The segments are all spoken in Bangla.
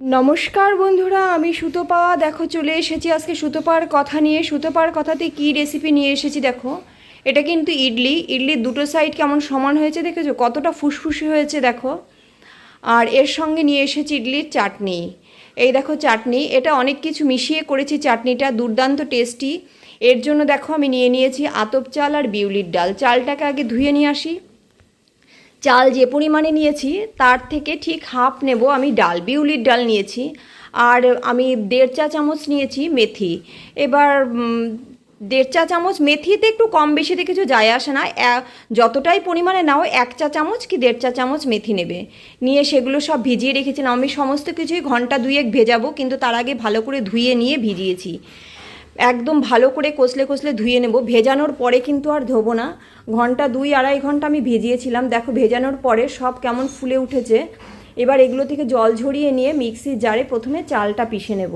নমস্কার বন্ধুরা, আমি সুতোপা। দেখো, চলে এসেছি আজকে সুতোপার কথা নিয়ে। সুতোপার কথাতে কি রেসিপি নিয়ে এসেছি দেখো। এটা কিন্তু ইডলি। ইডলির দুটো সাইড কেমন সমান হয়েছে দেখেছ? কতটা ফুসফুসে হয়েছে দেখো। আর এর সঙ্গে নিয়ে এসেছি ইডলির চাটনি। এই দেখো চাটনি। এটা অনেক কিছু মিশিয়ে করেছি চাটনিটা। দুর্দান্ত টেস্টি এর জন্য দেখো, আমি নিয়ে নিয়েছি আতপ চাল আর বিউলির ডাল। চালটাকে আগে ধুয়ে নিয়ে আসি। চাল যে পরিমাণে নিয়েছি, তার থেকে ঠিক হাফ নেব আমি ডাল, বিউলির ডাল নিয়েছি। আর আমি দেড় চা চামচ নিয়েছি মেথি। এবার দেড় চা চামচ মেথিতে একটু কম বেশিতে কিছু যায় আসে না। যতটাই পরিমাণে নাও, এক চা চামচ কি দেড় চা চামচ মেথি নেবে। নিয়ে সেগুলো সব ভিজিয়ে রেখেছিলাম। আমি সমস্ত কিছুই ঘণ্টা দুয়েক ভেজাবো, কিন্তু তার আগে ভালো করে ধুয়ে নিয়ে ভিজিয়েছি। একদম ভালো করে কষলে কষলে ধুয়ে নেব। ভেজানোর পরে কিন্তু আর ধোবো না। ঘণ্টা দুই, আড়াই ঘণ্টা আমি ভিজিয়েছিলাম। দেখো, ভেজানোর পরে সব কেমন ফুলে উঠেছে। এবার এগুলো থেকে জল ঝরিয়ে নিয়ে মিক্সির জারে প্রথমে চালটা পিষে নেব।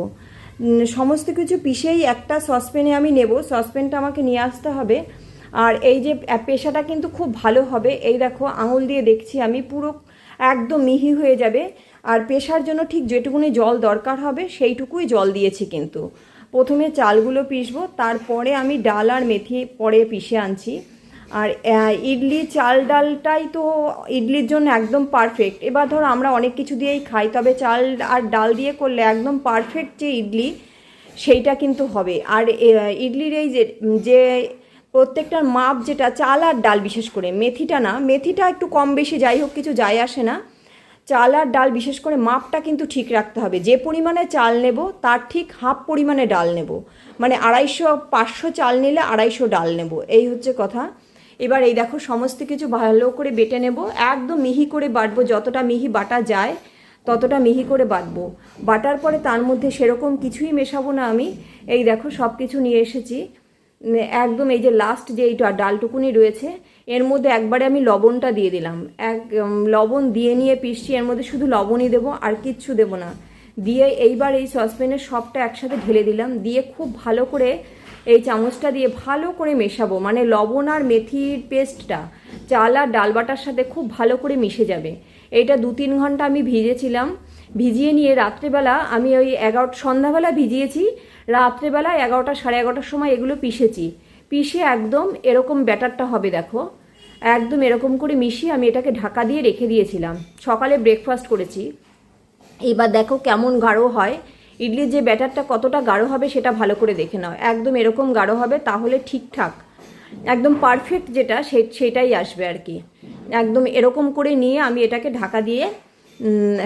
সমস্ত কিছু পিষেই একটা সসপ্যানে আমি নেব। সসপ্যানটা আমাকে নিয়ে আসতে হবে। আর এই যে পেশাটা কিন্তু খুব ভালো হবে। এই দেখো, আঙুল দিয়ে দেখছি আমি, পুরো একদম মিহি হয়ে যাবে। আর পেশার জন্য ঠিক যেটুকুনি জল দরকার হবে, সেইটুকুই জল দিয়েছি কিন্তু। প্রথমে চালগুলো পিসবো তারপরে আমি ডাল আর মেথি পরে পিষে আনছি। আর ইডলি চাল ডালটাই তো ইডলির জন্য একদম পারফেক্ট এবার ধরো আমরা অনেক কিছু দিয়েই খাই, তবে চাল আর ডাল দিয়ে করলে একদম পারফেক্ট যে ইডলি, সেইটা কিন্তু হবে। আর ইডলির এই যে যে প্রত্যেকটার মাপ যেটা, চাল আর ডাল বিশেষ করে, মেথিটা না, মেথিটা একটু কম বেশি যাই হোক, কিছু যায় আসে না। চাল আর ডাল, বিশেষ করে মাপটা কিন্তু ঠিক রাখতে হবে। যে পরিমাণে চাল নেব, তার ঠিক হাফ পরিমাণে ডাল নেব। মানে আড়াইশো, পাঁচশো চাল নিলে আড়াইশো ডাল নেব। এই হচ্ছে কথা। এবার এই দেখো, সমস্ত কিছু ভালো করে বেটে নেব। একদম মিহি করে বাটবো। যতটা মিহি বাটা যায়, ততটা মিহি করে বাটবো। বাটার পরে তার মধ্যে সেরকম কিছুই মেশাবো না আমি। এই দেখো সব কিছু নিয়ে এসেছি। একদম এই যে লাস্ট যে এইটা ডালটুকুনি রয়েছে, এর মধ্যে একবারে আমি লবণটা দিয়ে দিলাম। এক লবণ দিয়ে নিয়ে পিসছি এর মধ্যে শুধু লবণই দেবো, আর কিচ্ছু দেবো না। দিয়ে এইবার এই সসপ্যানের সবটা একসাথে ঢেলে দিলাম, দিয়ে খুব ভালো করে এই চামচটা দিয়ে ভালো করে মেশাবো মানে লবণ আর মেথির পেস্টটা, চাল আর ডাল বাটার সাথে খুব ভালো করে মিশে যাবে। এইটা দু তিন ঘণ্টা আমি ভিজেছিলাম। ভিজিয়ে নিয়ে রাত্রেবেলা আমি ওই এগারোটা সন্ধ্যাবেলা ভিজিয়েছি রাত্রেবেলা এগারোটা সাড়ে এগারোটার সময় এগুলো পিষেছি। পিষে একদম এরকম ব্যাটারটা হবে দেখো। একদম এরকম করে মিশিয়ে আমি এটাকে ঢাকা দিয়ে রেখে দিয়েছিলাম। সকালে ব্রেকফাস্ট করেছি। এবার দেখো কেমন গাঢ় হয়। ইডলির যে ব্যাটারটা কতটা গাঢ় হবে সেটা ভালো করে দেখে নাও। একদম এরকম গাঢ় হবে তাহলে ঠিকঠাক। একদম পারফেক্ট যেটা সেটাই আসবে আর কি। একদম এরকম করে নিয়ে আমি এটাকে ঢাকা দিয়ে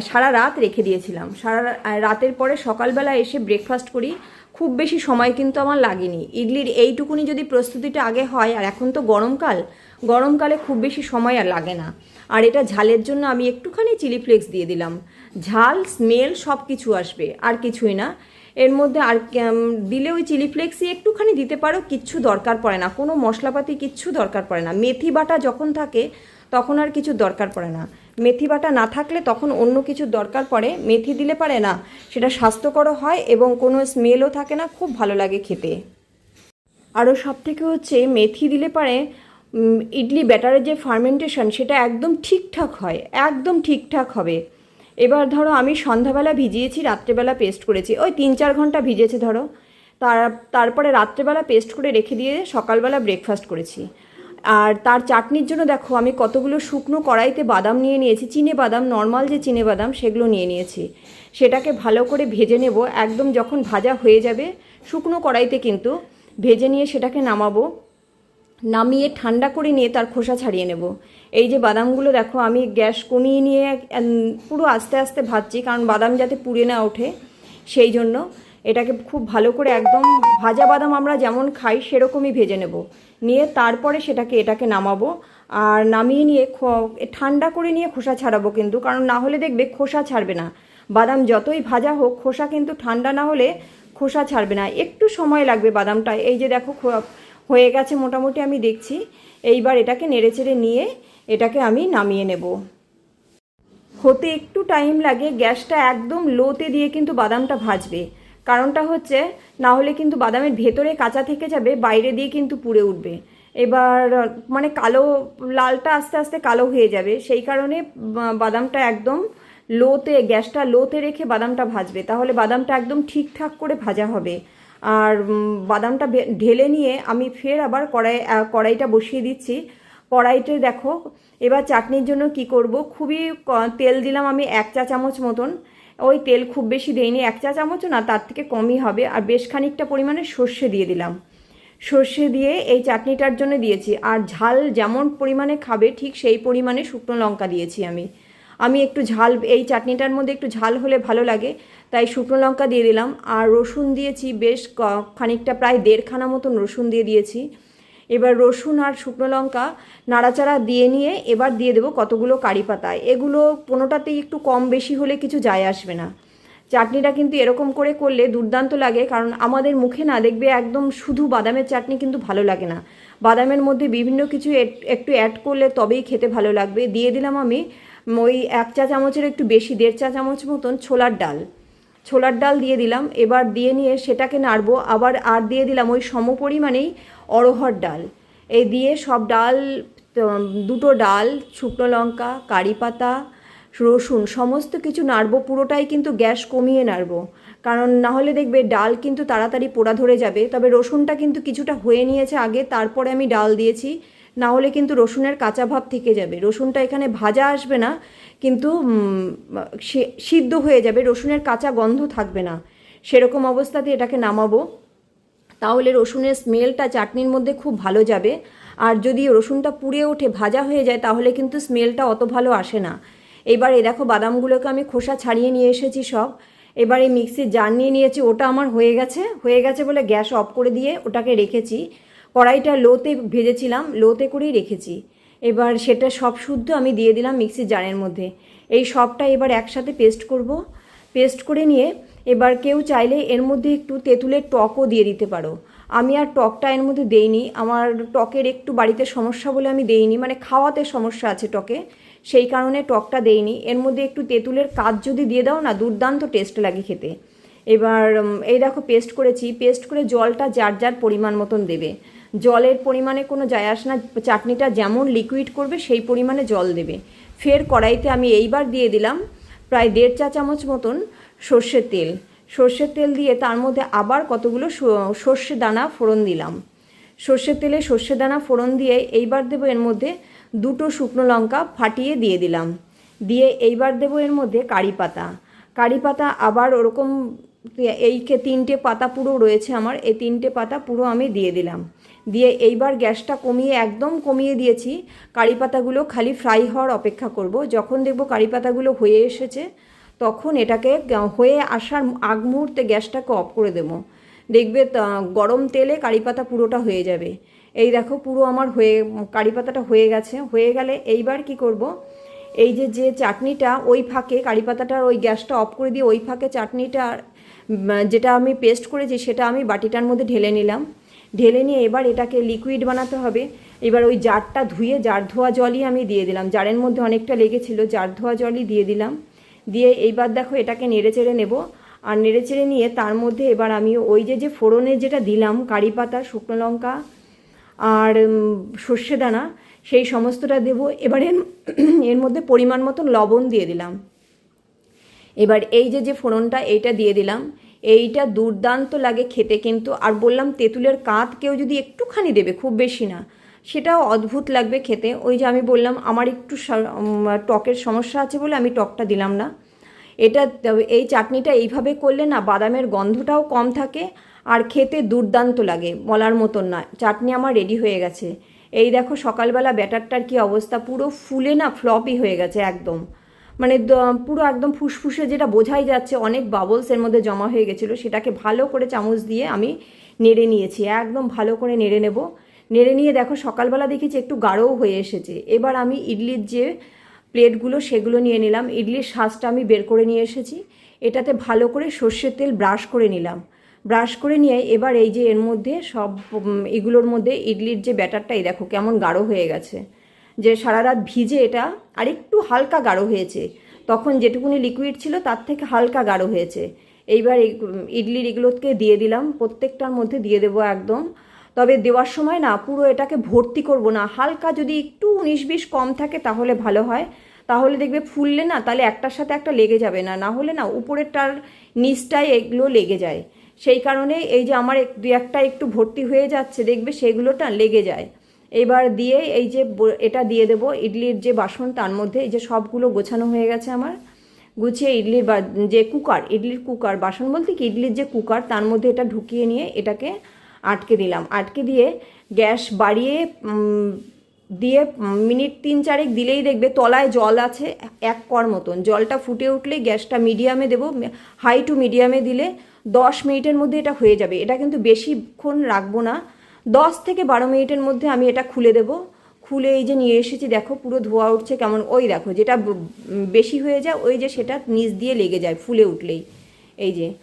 সারা রাত রেখে দিয়েছিলাম। সারা রাতের পরে সকালবেলা এসে ব্রেকফাস্ট করি। খুব বেশি সময় কিন্তু আমার লাগেনি। ইডলির এইটুকুনি যদি প্রস্তুতিটা আগে হয়, আর এখন তো গরমকাল, গরমকালে খুব বেশি সময় আর লাগে না। আর এটা ঝালের জন্য আমি একটুখানি চিলি ফ্লেক্স দিয়ে দিলাম। ঝাল স্মেল সব কিছু আসবে, আর কিছুই না। এর মধ্যে আর দিলে ওই চিলি ফ্লেক্সই একটুখানি দিতে পারো, কিচ্ছু দরকার পড়ে না। কোনো মশলাপাতি কিচ্ছু দরকার পড়ে না। মেথি বাটা যখন থাকে, তখন আর কিছু দরকার পড়ে না। মেথি বাটা না থাকলে তখন অন্য কিছু দরকার পড়ে। মেথি দিলে পারে না। সেটা স্বাস্থ্যকরও হয় এবং কোনো স্মেলও থাকে না। খুব ভালো লাগে খেতে। আরও সব থেকে হচ্ছে, মেথি দিলে পারে ইডলি ব্যাটারের যে ফার্মেন্টেশন সেটা একদম ঠিকঠাক হয়। একদম ঠিকঠাক হবে। এবার ধরো আমি সন্ধ্যাবেলা ভিজিয়েছি, রাত্রেবেলা পেস্ট করেছি। ওই তিন চার ঘণ্টা ভিজেছে ধরো। তার, তারপরে রাত্রেবেলা পেস্ট করে রেখে দিয়ে সকালবেলা ব্রেকফাস্ট করেছি। আর তার চাটনির জন্য দেখো, আমি কতগুলো শুকনো কড়াইতে বাদাম নিয়ে নিয়েছি। চিনে বাদাম নর্মাল যে চিনে বাদাম, সেগুলো নিয়ে নিয়েছি। সেটাকে ভালো করে ভেজে নেব। একদম যখন ভাজা হয়ে যাবে, শুকনো কড়াইতে কিন্তু ভেজে নিয়ে সেটাকে নামাবো। নামিয়ে ঠান্ডা করে নিয়ে তার খোসা ছাড়িয়ে নেব। এই যে বাদামগুলো দেখো, আমি গ্যাস কমিয়ে নিয়ে পুরো আস্তে আস্তে ভাজছি, কারণ বাদাম যাতে পুড়ে না ওঠে, সেই জন্য এটাকে খুব ভালো করে একদম ভাজা বাদাম আমরা যেমন খাই, সেরকমই ভেজে নেব। নিয়ে তারপরে সেটাকে, এটাকে নামাবো। আর নামিয়ে নিয়ে ঠান্ডা করে নিয়ে খোসা ছাড়াবো কিন্তু, কারণ না হলে দেখবে খোসা ছাড়বে না। বাদাম যতই ভাজা হোক, খোসা কিন্তু ঠান্ডা না হলে খোসা ছাড়বে না। একটু সময় লাগবে বাদামটা এই যে দেখো হয়ে গেছে মোটামুটি আমি দেখছি। এইবার এটাকে নেড়েচেড়ে নিয়ে এটাকে আমি নামিয়ে নেব। হতে একটু টাইম লাগে, গ্যাসটা একদম লোতে দিয়ে কিন্তু বাদামটা ভাজবে। কারণটা হচ্ছে, না হলে কিন্তু বাদামের ভেতরে কাঁচা থেকে যাবে, বাইরে দিয়ে কিন্তু পুড়ে উঠবে। এবার মানে কালো, লালটা আস্তে আস্তে কালো হয়ে যাবে। সেই কারণে বাদামটা একদম লোতে গ্যাসটা লোতে রেখে বাদামটা ভাজবে। তাহলে বাদামটা একদম ঠিকঠাক করে ভাজা হবে। আর বাদামটা ঢেলে নিয়ে আমি ফের আবার কড়াই কড়াইটা বসিয়ে দিচ্ছি। কড়াইতে দেখো, এবার চাটনির জন্য কি করব? খুবই তেল দিলাম আমি এক চা চামচ মতন। ওই তেল খুব বেশি দেইনি, এক চা চামচও না, তার থেকে কমই হবে। আর বেশ খানিকটা পরিমাণে সর্ষে দিয়ে দিলাম। সর্ষে দিয়ে এই চাটনিটার জন্য দিয়েছি। আর ঝাল যেমন পরিমাণে খাবে, ঠিক সেই পরিমাণে শুকনো লঙ্কা দিয়েছি আমি। আমি একটু ঝাল, এই চাটনিটার মধ্যে একটু ঝাল হলে ভালো লাগে। তাই শুকনো লঙ্কা দিয়ে দিলাম আর রসুন দিয়েছি বেশ খানিকটা, প্রায় দেড়খানা মতন রসুন দিয়ে দিয়েছি। এবার রসুন আর শুকনো লঙ্কা নাড়াচাড়া দিয়ে নিয়ে এবার দিয়ে দেবো কতগুলো কারি পাতা। এগুলো কোনোটাতেই একটু কম বেশি হলে কিছু যায় আসবে না। চাটনিটা কিন্তু এরকম করে করলে দুর্দান্ত লাগে, কারণ আমাদের মুখে না দেখবে একদম শুধু বাদামের চাটনি কিন্তু ভালো লাগে না। বাদামের মধ্যে বিভিন্ন কিছু একটু অ্যাড করলে তবেই খেতে ভালো লাগবে। দিয়ে দিলাম আমি ওই এক চা চামচের একটু বেশি, দেড় চা চামচ মতন ছোলার ডাল। ছোলার ডাল দিয়ে দিলাম, এবার দিয়ে নিয়ে সেটাকে নাড়বো, আবার আর দিয়ে দিলাম ওই সম পরিমাণেই অরহর ডাল। এই দিয়ে সব ডাল দুটো ডাল, শুকনো লঙ্কা, কারি পাতা, রসুন, সমস্ত কিছু নাড়বো, পুরোটাই কিন্তু গ্যাস কমিয়ে নাড়বো। কারণ না হলে দেখবে ডাল কিন্তু তাড়াতাড়ি পোড়া ধরে যাবে। তবে রসুনটা কিন্তু কিছুটা হয়ে নিয়েছে আগে, তারপরে আমি ডাল দিয়েছি। না হলে কিন্তু রসুনের কাঁচা ভাব থেকে যাবে। রসুনটা এখানে ভাজা আসবে না, কিন্তু সিদ্ধ হয়ে যাবে, রসুনের কাঁচা গন্ধ থাকবে না। সেরকম অবস্থাতে এটাকে নামাবো। তাহলে রসুনের স্মেলটা চাটনির মধ্যে খুব ভালো যাবে। আর যদি রসুনটা পুড়ে ওঠে, ভাজা হয়ে যায়, তাহলে কিন্তু স্মেলটা অত ভালো আসে না। এবার এই দেখো, বাদামগুলোকে আমি খোসা ছাড়িয়ে নিয়ে এসেছি সব। এবার এই মিক্সির জার নিয়ে নিয়েছি, ওটা আমার হয়ে গেছে। হয়ে গেছে বলে গ্যাস অফ করে দিয়ে ওটাকে রেখেছি। কড়াইটা লোতে ভেজেছিলাম, লোতে করেই রেখেছি। এবার সেটা সব শুদ্ধ আমি দিয়ে দিলাম মিক্সির জারের মধ্যে। এই সবটা এবার একসাথে পেস্ট করব। পেস্ট করে নিয়ে এবার কেউ চাইলে এর মধ্যে একটু তেঁতুলের টকও দিয়ে দিতে পারো। আমি আর টকটা এর মধ্যে দেইনি। আমার টকের একটু বাড়িতে সমস্যা বলে আমি দেইনি মানে খাওয়াতে সমস্যা আছে টকে। সেই কারণে টকটা দেইনি। এর মধ্যে একটু তেঁতুলের কাজ যদি দিয়ে দাও না, দুর্দান্ত টেস্ট লাগে খেতে। এবার এই দেখো পেস্ট করেছি। পেস্ট করে জলটা যার যার পরিমাণ মতন দেবে। জলের পরিমাণে কোনো যায় আসে না, চাটনিটা যেমন লিকুইড করবে সেই পরিমাণে জল দেবে। ফের কড়াইতে আমি এইবার দিয়ে দিলাম প্রায় দেড় চা চামচ মতন সর্ষের তেল। সর্ষের তেল দিয়ে তার মধ্যে আবার কতগুলো সর্ষে দানা ফোড়ন দিলাম। সর্ষের তেলে সর্ষে দানা ফোড়ন দিয়ে এইবার দেবো এর মধ্যে দুটো শুকনো লঙ্কা ফাটিয়ে দিয়ে দিলাম। দিয়ে এইবার দেবো এর মধ্যে কারি পাতা। কারি পাতা আবার ওরকম, এই তিনটে পাতা পুরো রয়েছে আমার, এই তিনটে পাতা পুরো আমি দিয়ে দিলাম। দিয়ে এইবার গ্যাসটা কমিয়ে, একদম কমিয়ে দিয়েছি। কারি পাতাগুলো খালি ফ্রাই হওয়ার অপেক্ষা করব। যখন দেখব কারি পাতাগুলো হয়ে এসেছে, তখন এটাকে হয়ে আসার আগ মুহূর্তে গ্যাসটাকে অফ করে দেবো। দেখবে গরম তেলে কারি পাতা পুরোটা হয়ে যাবে। এই দেখো পুরো আমার হয়ে, কারি পাতাটা হয়ে গেছে। হয়ে গেলে এইবার কি করব? এই যে যে চাটনিটা ওই ফাঁকে, কারি পাতাটার ওই গ্যাসটা অফ করে দিয়ে ওই ফাঁকে চাটনিটা যেটা আমি পেস্ট করেছি সেটা আমি বাটিটার মধ্যে ঢেলে নিলাম। ঢেলে নিয়ে এবার এটাকে লিকুইড বানাতে হবে। এবার ওই জারটা ধুয়ে, জার ধোয়া জলই আমি দিয়ে দিলাম। জারের মধ্যে অনেকটা লেগেছিল, জার ধোয়া জলই দিয়ে দিলাম। দিয়ে এইবার দেখো এটাকে নেড়ে চেড়ে নেব। আর নেড়ে চেড়ে নিয়ে তার মধ্যে এবার আমি ওই যে যে ফোড়নে যেটা দিলাম, কারি পাতা, শুকনো লঙ্কা আর সর্ষে দানা, সেই সমস্তটা দেবো। এবার এর মধ্যে পরিমাণ মতন লবণ দিয়ে দিলাম। এবার এই যে যে ফোড়নটা এইটা দিয়ে দিলাম। এইটা দুর্দান্ত লাগে খেতে কিন্তু। আর বললাম, তেঁতুলের কাঁধ কেউ যদি একটুখানি দেবে, খুব বেশি না, সেটাও অদ্ভুত লাগবে খেতে। ওই যে আমি বললাম, আমার একটু টকের সমস্যা আছে বলে আমি টকটা দিলাম না। এটা এই চাটনিটা এইভাবে করলে না, বাদামের গন্ধটাও কম থাকে আর খেতে দুর্দান্ত লাগে, বলার মতন না। চাটনি আমার রেডি হয়ে গেছে। এই দেখো সকালবেলা ব্যাটারটার কি অবস্থা, পুরো ফুলে না ফ্লপই হয়ে গেছে একদম। মানে পুরো একদম ফুসফুসে যেটা বোঝাই যাচ্ছে, অনেক বাবলস এর মধ্যে জমা হয়ে গেছিল, সেটাকে ভালো করে চামচ দিয়ে আমি নেড়ে নিয়েছি, একদম ভালো করে নেড়ে নেব। নেড়ে নিয়ে দেখো সকালবেলা দেখেছি একটু গাঢ়ও হয়ে এসেছে। এবার আমি ইডলির যে প্লেটগুলো সেগুলো নিয়ে নিলাম, ইডলির শাঁসটা আমি বের করে নিয়ে এসেছি। এটাতে ভালো করে সর্ষের তেল ব্রাশ করে নিলাম। ব্রাশ করে নিয়ে এবার এই যে এর মধ্যে সব এগুলোর মধ্যে ইডলির যে ব্যাটারটাই দেখো কেমন গাঢ় হয়ে গেছে। যে সারা রাত ভিজে এটা আর একটু হালকা গাঢ় হয়েছে। তখন যেটুকুনি লিকুইড ছিল তার থেকে হালকা গাঢ় হয়েছে। এইবার ইডলির এগুলোকে দিয়ে দিলাম, প্রত্যেকটার মধ্যে দিয়ে দেবো একদম। তবে দেওয়ার সময় না, পুরো এটাকে ভর্তি করব না। হালকা যদি একটু উনিশ বিশ কম থাকে তাহলে ভালো হয়। তাহলে দেখবে ফুললে না, তাহলে একটার সাথে একটা লেগে যাবে না। না হলে না, উপরেরটার নিচটায় এগুলো লেগে যায়। সেই কারণে এই যে আমার দু একটা একটু ভর্তি হয়ে যাচ্ছে, দেখবে সেগুলোটা লেগে যায়। এবার দিয়ে এই যে এটা দিয়ে দেবো, ইডলির যে বাসন, তার মধ্যে এই যে সবগুলো গোছানো হয়ে গেছে আমার। গুছিয়ে ইডলির যে কুকার, ইডলির কুকার, বাসন বলতে কি? ইডলির যে কুকার, তার মধ্যে এটা ঢুকিয়ে নিয়ে এটাকে আটকে দিলাম। আটকে দিয়ে গ্যাস বাড়িয়ে দিয়ে মিনিট তিন চারেক দিলেই দেখবে তলায় জল আছে এক কর মতন। জলটা ফুটে উঠলে গ্যাসটা মিডিয়ামে দেবো হাই টু মিডিয়ামে দিলে দশ মিনিটের মধ্যে এটা হয়ে যাবে। এটা কিন্তু বেশিক্ষণ রাখব না। দশ থেকে বারো মিনিটের মধ্যে আমি এটা খুলে দেবো। খুলে এই যে নিয়ে এসেছি, দেখো পুরো ধোয়া উঠছে কেমন। ওই দেখো যেটা বেশি হয়ে যায়, ওই যে সেটা নিচ দিয়ে লেগে যায়, ফুলে উঠলেই। এই যে।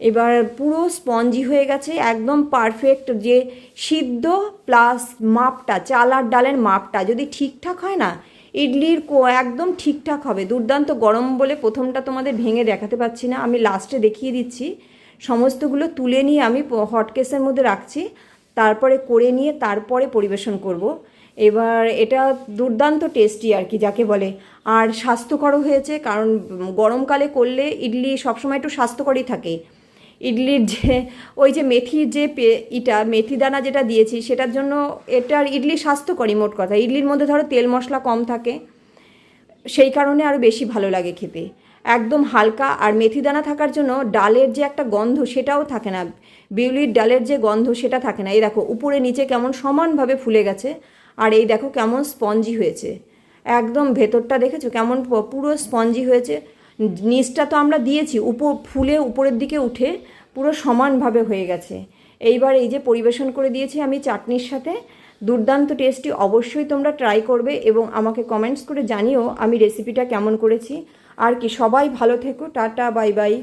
এবার পুরো স্পঞ্জি হয়ে গেছে, একদম পারফেক্ট যে সিদ্ধ প্লাস মাপটা চাল আর ডালের মাপটা। যদি ঠিকঠাক হয় না, ইডলির কো- একদম ঠিকঠাক হবে। দুর্দান্ত গরম বলে প্রথমটা তোমাদের ভেঙে দেখাতে পাচ্ছি না, আমি লাস্টে দেখিয়ে দিচ্ছি। সমস্তগুলো তুলে নিয়ে আমি হটকেসের মধ্যে রাখছি। তারপরে করে নিয়ে তারপরে পরিবেশন করব। এবার এটা দুর্দান্ত টেস্টি আর কি, যাকে বলে। আর স্বাস্থ্যকরও হয়েছে, কারণ গরমকালে করলে ইডলি সবসময় একটু স্বাস্থ্যকরই থাকে। ইডলির যে, ওই যে মেথির যে পে- ইটা, মেথি দানা যেটা দিয়েছি, সেটার জন্য এটার ইডলি স্বাস্থ্যকরই মোট কথা। ইডলির মধ্যে ধরো তেল মশলা কম থাকে, সেই কারণে আরও বেশি ভালো লাগে খেতে। একদম হালকা আর মেথি দানা থাকার জন্য ডালের যে একটা গন্ধ সেটাও থাকে না। বিউলির ডালের যে গন্ধ সেটা থাকে না। এই দেখো, উপরে নিচে কেমন সমানভাবে ফুলে গেছে আর এই দেখো কেমন স্পঞ্জি হয়েছে। একদম ভেতরটা দেখেছ? কেমন পুরো স্পঞ্জি হয়েছে। নিচটা তো আমরা দিয়েছি, উপর ফুলে উপরের দিকে উঠে পুরো সমানভাবে হয়ে গেছে। এইবার এই যে পরিবেশন করে দিয়েছি আমি চাটনির সাথে। দুর্দান্ত টেস্টি অবশ্যই তোমরা ট্রাই করবে এবং আমাকে কমেন্টস করে জানিও আমি রেসিপিটা কেমন করেছি। আর কি সবাই ভালো থেকো টাটা বাই বাই।